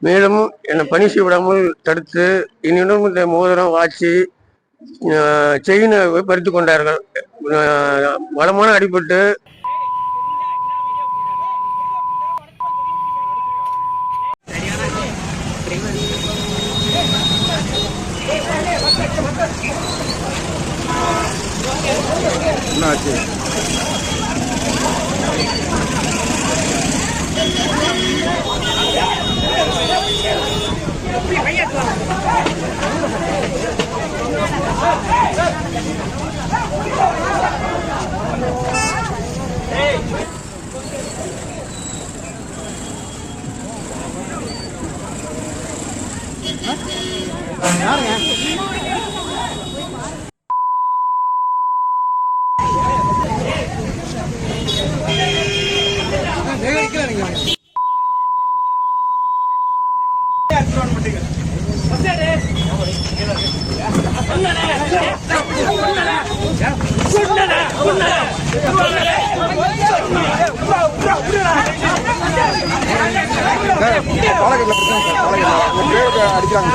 மேலும் என்னை பணி செய்ய விடாமல் தடுத்து என்னிடம் இந்த மோதிரம் வாட்சி செயினை பறித்து கொண்டார்கள். அஹ் பலமான அடிபட்டு என்ன ஆச்சு யாருங்க? அடிக்கிறாங்க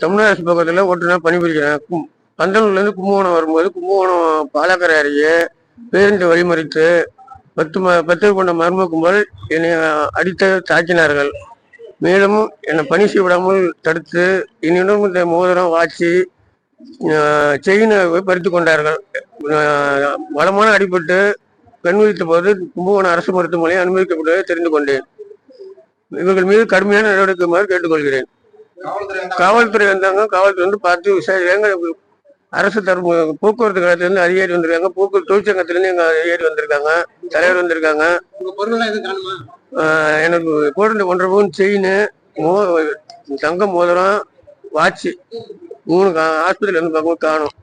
தமிழ்நாடு பக்கத்தில் ஓட்டுநர் பணிபுரிக்கிறேன் கும் பந்தலூர்லேருந்து கும்பகோணம் வரும்போது கும்பகோணம் பாலாக்கரை அருகே பேருந்து வழிமறித்து பத்து ம பத்து கொண்ட மர்ம கும்பல் என்னை அடித்து தாக்கினார்கள். மேலும் என்னை பணி செய்ய விடாமல் தடுத்து என்னிடம் இந்த மோதிரம் வாட்சி செயினை பறித்து கொண்டார்கள். பலமான அடிபட்டு கண் விழித்த போது கும்பகோணம் அரசு மருத்துவமனை அனுமதிக்கப்பட்டதை தெரிந்து கொண்டேன். இவர்கள் மீது கடுமையான நடவடிக்கைமாறு கேட்டுக்கொள்கிறேன். காவல்துறை வந்தாங்க. காவல்துறை வந்து பார்த்து விசாரிக்காங்க அரசு தரப்பு போக்குவரத்து கழகத்திலிருந்து அதிகாரி வந்திருக்காங்க. போக்குவரத்து தொழிற்சங்கத்திலிருந்து எங்க அதிகாரி வந்திருக்காங்க. தலைவர் வந்திருக்காங்க. எனக்கு போட்டு ஒன்றரை பவுன் செயின் மோ தங்க மோதிரம் வாட்சி. மூணு ஆஸ்பத்திரியில இருந்து பார்க்கும் காணும்.